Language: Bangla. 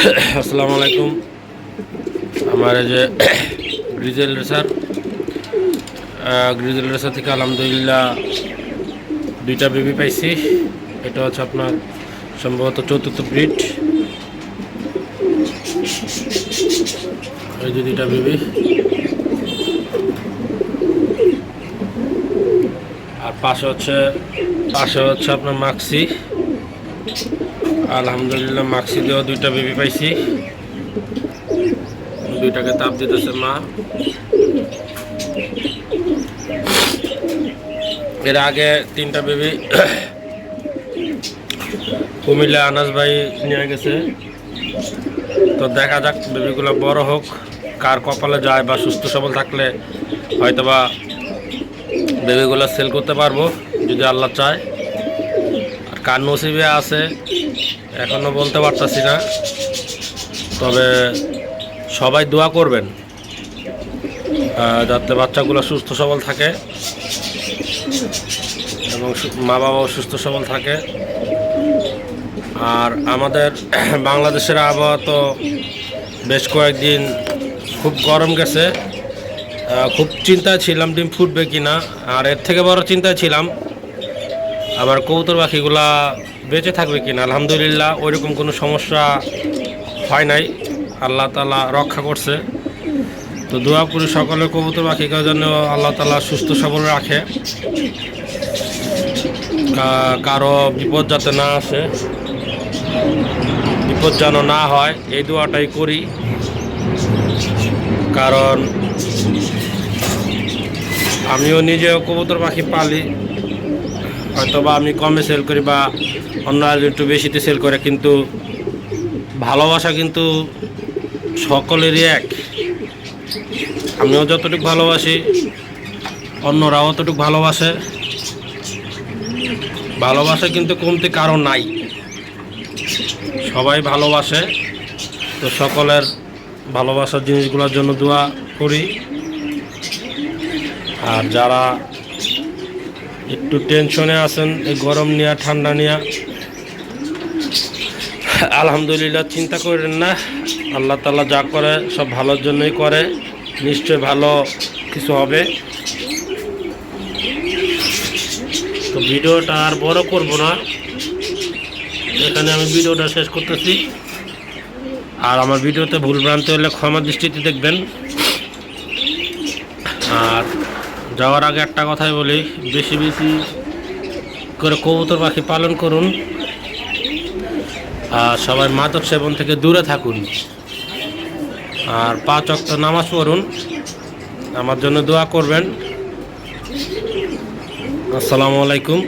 আসসালামু আলাইকুম। আমার যে গ্রিজেল রেসার গ্রিজেল রেসার থেকে আলহামদুলিল্লাহ দুইটা বেবি পাইছি। এটা হচ্ছে আপনার সম্ভবত চতুর্থ ব্রিড এই যে দুইটা বেবি আর পাশে হচ্ছে পাশে হচ্ছে আপনার মাক্সি আলহামদুলিল্লাহ, মাক্সি দিয়েও দুইটা বেবি পাইছি। দুইটাকে তাপ দিতেছে মা। এর আগে তিনটা বেবি কুমিল্লা আনাস ভাই নিয়ে গেছে। তো দেখা যাক বেবিগুলো বড় হোক, কার কপালে যায় বা সুস্থ সবল থাকলে হয়তোবা বেবিগুলো সেল করতে পারব, যদি আল্লাহ চায়। কার নসিবে আছে, এখনও বলতে পারতাছি না। তবে সবাই দোয়া করবেন যাতে বাচ্চাগুলো সুস্থ সবল থাকে এবং মা বাবাও সুস্থ সবল থাকে। আর আমাদের বাংলাদেশের আবহাওয়া তো বেশ কয়েকদিন খুব গরম গেছে। খুব চিন্তায় ছিলাম ডিম ফুটবে কি না আর এর থেকে বড় চিন্তায় ছিলাম আমার কবুতর পাখিগুলা বেঁচে থাকবে কিনা, আলহামদুলিল্লাহ, ওইরকম কোনো সমস্যা হয় নাই। আল্লাহ তালা রক্ষা করছে। তো দোয়া করি সকলের কবুতর পাখিকে জন্য আল্লাহ তালা সুস্থ সবল রাখে। কারও বিপদ যাতে না আসে, বিপদ যেন না হয়, এই দোয়াটাই করি। কারণ আমিও নিজেও কবুতর পাখি পালি হয়তো বা আমি কমে সেল করি বা অন্য আর একটু বেশিতে সেল করে, কিন্তু ভালোবাসা কিন্তু সকলেরই এক। আমিও যতটুকু ভালোবাসি, অন্যরাও অতটুকু ভালোবাসে। ভালোবাসা কিন্তু কমতে কারও নাই। সবাই ভালোবাসে, তো সকলের ভালোবাসার জিনিসগুলোর জন্য দোয়া করি। আর যারা একটু টেনশনে আছেন, এই গরম নিয়ে, ঠান্ডা নিয়ে। আলহামদুলিল্লাহ, চিন্তা করেন না। আল্লাহ তালা যা করে, সব ভালোর জন্যই করে। নিশ্চয় ভালো কিছু হবে। তো ভিডিওটা আর বড় করব না। এখানে আমি ভিডিওটা শেষ করতেছি। আর আমার ভিডিওতে ভুল ভ্রান্তি হলে ক্ষমা দৃষ্টিতে দেখবেন। আর যাওয়ার আগে একটা কথাই বলি, বেশি বেশি করে কবুতর পাখি পালন করুন আর সবাই মাদক সেবন থেকে দূরে থাকুন। আর পাঁচ অক্ত নামাজ পড়ুন, আমার জন্য দোয়া করবেন। আসসালামু আলাইকুম।